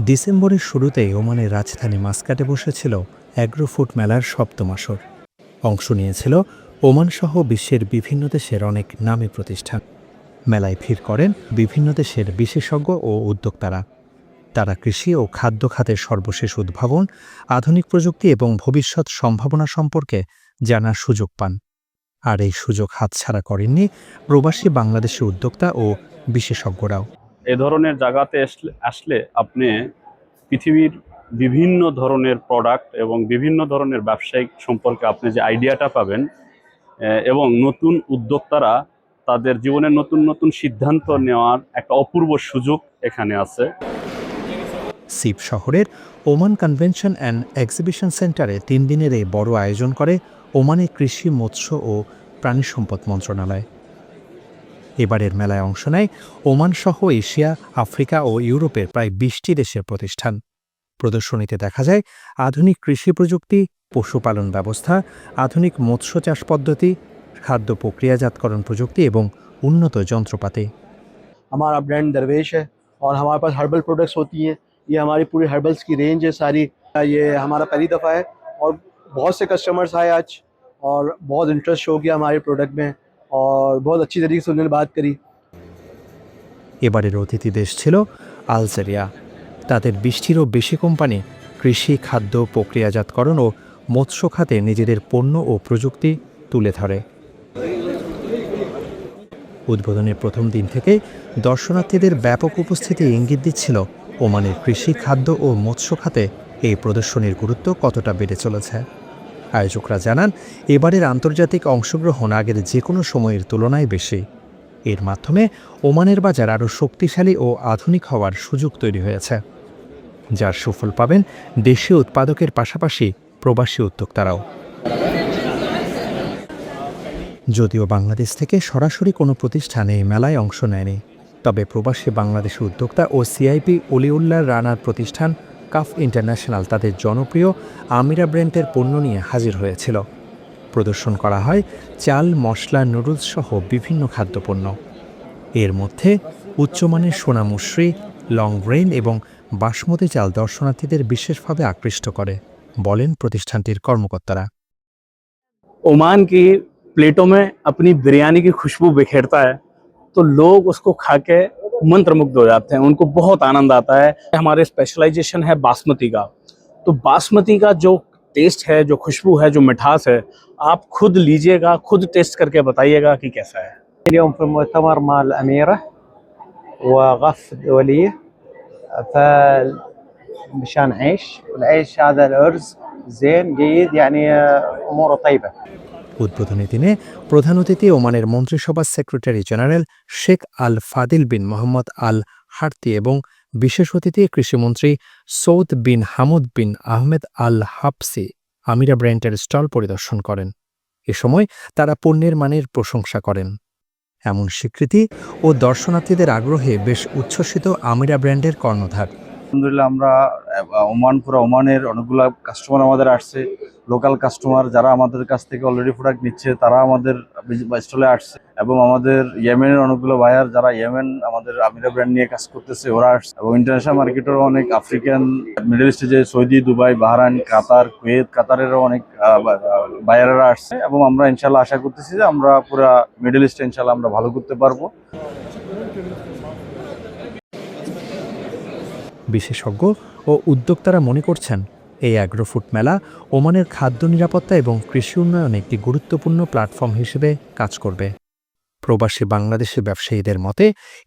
ডিসেম্বরের শুরুতেই ওমানের রাজধানী মাস্কাটে বসেছিল অ্যাগ্রোফুড মেলার সপ্তম আসর। অংশ নিয়েছিল ওমানসহ বিশ্বের বিভিন্ন দেশের অনেক নামী প্রতিষ্ঠান। মেলায় ভিড় করেন বিভিন্ন দেশের বিশেষজ্ঞ ও উদ্যোক্তারা। তারা কৃষি ও খাদ্য খাতের সর্বশেষ উদ্ভাবন, আধুনিক প্রযুক্তি এবং ভবিষ্যৎ সম্ভাবনা সম্পর্কে জানার সুযোগ পান। আর এই সুযোগ হাতছাড়া করেননি প্রবাসী বাংলাদেশি উদ্যোক্তা ও বিশেষজ্ঞরাও। এ ধরনের জায়গাতে আসলে- আপনি পৃথিবীর বিভিন্ন ধরনের প্রোডাক্ট এবং বিভিন্ন ধরনের ব্যবসায়িক সম্পর্কে আপনি যে আইডিয়াটা পাবেন এবং নতুন উদ্যোক্তারা তাদের জীবনের নতুন নতুন সিদ্ধান্ত নেওয়ার একটা অপূর্ব সুযোগ এখানে আছে। সিপ শহরের ওমান কনভেনশন অ্যান্ড এক্সিবিশন সেন্টারে তিন দিনের এই বড় আয়োজন করে ওমানের কৃষি, মৎস্য ও প্রাণী সম্পদ মন্ত্রণালয়। এবারের মেলায় অংশ নেয় ওমান সহ এশিয়া আফ্রিকা ও ইউরোপের প্রায় বিশটি দেশের প্রতিষ্ঠান প্রদর্শনীতে দেখা যায় আধুনিক কৃষি প্রযুক্তি পশুপালন ব্যবস্থা আধুনিক মৎস্য চাষ পদ্ধতি খাদ্য প্রক্রিয়াজাতকরণ প্রযুক্তি এবং উন্নত যন্ত্রপাতি हमारा ब्रांड दरवेश है और हमारे पास हर्बल प्रोडक्ट्स होती हैं ये हमारी पूरी हर्बल्स की रेंज है सारी ये हमारा पहली दफ़ा है और बहुत से कस्टमर्स आए आज और बहुत इंटरेस्ट शो किया हमारे प्रोडक्ट में और बहुत अच्छी तरीके से उन्होंने बात करी এবারের অতিথি দেশ ছিল আলজেরিয়া তাদের বিশটিরও বেশি কোম্পানি কৃষি খাদ্য প্রক্রিয়াজাতকরণ ও মৎস্য খাতে নিজেদের পণ্য ও প্রযুক্তি তুলে ধরে উদ্বোধনের প্রথম দিন থেকে দর্শনার্থীদের ব্যাপক উপস্থিতি ইঙ্গিত দিচ্ছিল ওমানের কৃষি খাদ্য ও মৎস্য খাতে এই প্রদর্শনীর গুরুত্ব কতটা বেড়ে চলেছে আয়োজকরা জানান, এবারের আন্তর্জাতিক অংশগ্রহণ আগের যে কোনো সময়ের তুলনায় বেশি। এর মাধ্যমে ওমানের বাজার আরও শক্তিশালী ও আধুনিক হওয়ার সুযোগ তৈরি হয়েছে। যার সুফল পাবেন দেশীয় উৎপাদকের পাশাপাশি প্রবাসী উদ্যোক্তারাও। যদিও বাংলাদেশ থেকে সরাসরি কোনো প্রতিষ্ঠান এই মেলায় অংশ নেয়নি, তবে প্রবাসী বাংলাদেশি উদ্যোক্তা ও সিআইপি অলিউল্লাহ রানার প্রতিষ্ঠান কাফ ইন্টারন্যাশনাল তাদের জনপ্রিয় আমিরা ব্র্যান্ডের পণ্য নিয়ে হাজির হয়েছিল প্রদর্শন করা হয় চাল মশলা নুডলস সহ বিভিন্ন খাদ্যপণ্য এর মধ্যে উচ্চমানের সোনা মুসরি লং গ্রেন এবং বাসমতি চাল দর্শনার্থীদের বিশেষভাবে আকৃষ্ট করে বলেন প্রতিষ্ঠানটির কর্মকর্তারা ओमान की प्लेटों में अपनी बिरयानी की खुशबू बिखेरता है तो लोग उसको खा के मंत्रमुग्ध हो जाते हैं उनको बहुत आनंद आता है हमारे स्पेशलाइजेशन है बासमती का तो बासमती का जो टेस्ट है जो खुशबू है जो मिठास है आप खुद लीजिएगा खुद टेस्ट करके बताइएगा कि कैसा है اليوم في المؤتمر مع الأميرة وغف دولية فمشان عيش والعيش هذا الأرز زين جيد يعني أموره طيبة উদ্বোধনী দিনে প্রধান অতিথি ওমানের মন্ত্রিসভার সেক্রেটারি জেনারেল শেখ আল ফাদিল বিন মোহাম্মদ আল হার্তি এবং বিশেষ অতিথি কৃষিমন্ত্রী Saud bin Hamud bin Ahmed Al Hafsi Amira ব্র্যান্ডের স্টল পরিদর্শন করেন। এ সময় তারা পণ্যের মানের প্রশংসা করেন। এমন স্বীকৃতি ও দর্শনার্থীদের আগ্রহে বেশ উচ্ছ্বসিত আমিরা ব্র্যান্ডের কর্ণধার। আলহামদুলিল্লাহ আমরা ওমান পুরো ওমানের অনেকগুলো কাস্টমার আমাদের আসছে লোকাল কাস্টমার যারা আমাদের কাছ থেকে অলরেডি প্রোডাক্ট নিচ্ছে, তারা আমাদের স্টলে আসছে। এবং আমাদের ইয়েমেনের অনেকগুলো বায়ার যারা ইয়েমেন আমাদের আমিরা ব্র্যান্ড নিয়ে কাজ করতেছে, ওরা আসছে। এবং ইন্টারন্যাশনাল মার্কেটেরও অনেক আফ্রিকান মিডল ইস্টে যে Saudi, Dubai, Bahrain, Qatar, Kuwait, কাতারেরও অনেক বায়ারেরা আসছে। এবং আমরা ইনশাল্লাহ আশা করতেছি যে আমরা পুরো মিডল ইস্টে ইনশাল্লাহ আমরা ভালো করতে পারব। বিশেষজ্ঞ ও উদ্যোক্তারা মনে করছেন, এই অ্যাগ্রোফুড মেলা ওমানের খাদ্য নিরাপত্তা এবং কৃষি উন্নয়নে একটি গুরুত্বপূর্ণ প্ল্যাটফর্ম হিসেবে কাজ করবে। প্রবাসী বাংলাদেশি ব্যবসায়ীদের মতে,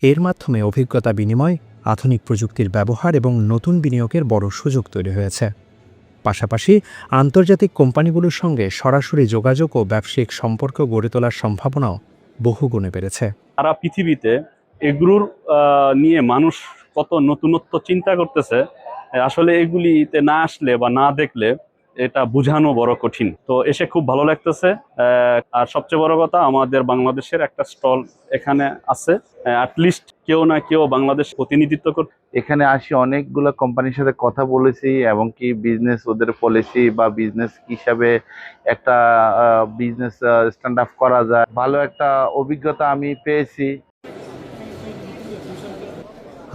এর মাধ্যমে অভিজ্ঞতা বিনিময়, আধুনিক প্রযুক্তির ব্যবহার এবং নতুন বিনিয়োগের বড় সুযোগ তৈরি হয়েছে। পাশাপাশি, আন্তর্জাতিক কোম্পানিগুলোর সঙ্গে সরাসরি যোগাযোগ ও ব্যবসায়িক সম্পর্ক গড়ে তোলার সম্ভাবনাও বহুগুণে বেড়েছে। সারা পৃথিবীতে এগুলোর নিয়ে মানুষ কত নতুনত্ব চিন্তা করতেছে আসলে এগুলিতে না আসলে বা না দেখলে এটা বোঝানো বড় কঠিন। তো এসে খুব ভালো লাগতেছে আর সবচেয়ে বড় কথা আমাদের বাংলাদেশের একটা স্টল এখানে আছে অ্যাটলিস্ট কেউ না কেউ বাংলাদেশ প্রতিনিধিত্ব করতে এখানে আসি অনেকগুলো কোম্পানির সাথে কথা বলেছি এবং কি বিজনেস ওদের পলিসি বা বিজনেস হিসাবে একটা বিজনেস স্ট্যান্ড আপ করা যায়। ভালো একটা অভিজ্ঞতা আমি পেয়েছি।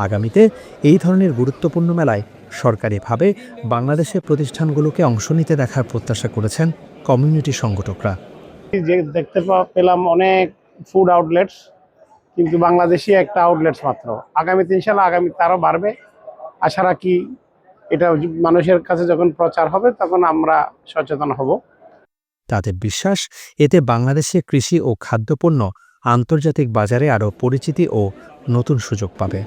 আগামীতে এই ধরনের গুরুত্বপূর্ণ মেলায় সরকারিভাবে বাংলাদেশের প্রতিষ্ঠানগুলোকে অংশ নিতে দেখার প্রত্যাশা করেছেন কমিউনিটি সংগঠকরা। যে দেখতে পেলাম অনেক ফুড আউটলেটস কিন্তু বাংলাদেশি একটা আউটলেটস মাত্র। আগামীতে ইনশাল্লাহ আগামী তারও বাড়বে। আশা রাখি এটা মানুষের কাছে যখন প্রচার হবে তখন আমরা সচেতন হব। তাদের বিশ্বাস এতে বাংলাদেশে কৃষি ও খাদ্যপণ্য আন্তর্জাতিক বাজারে আরও পরিচিতি ও নতুন সুযোগ পাবে।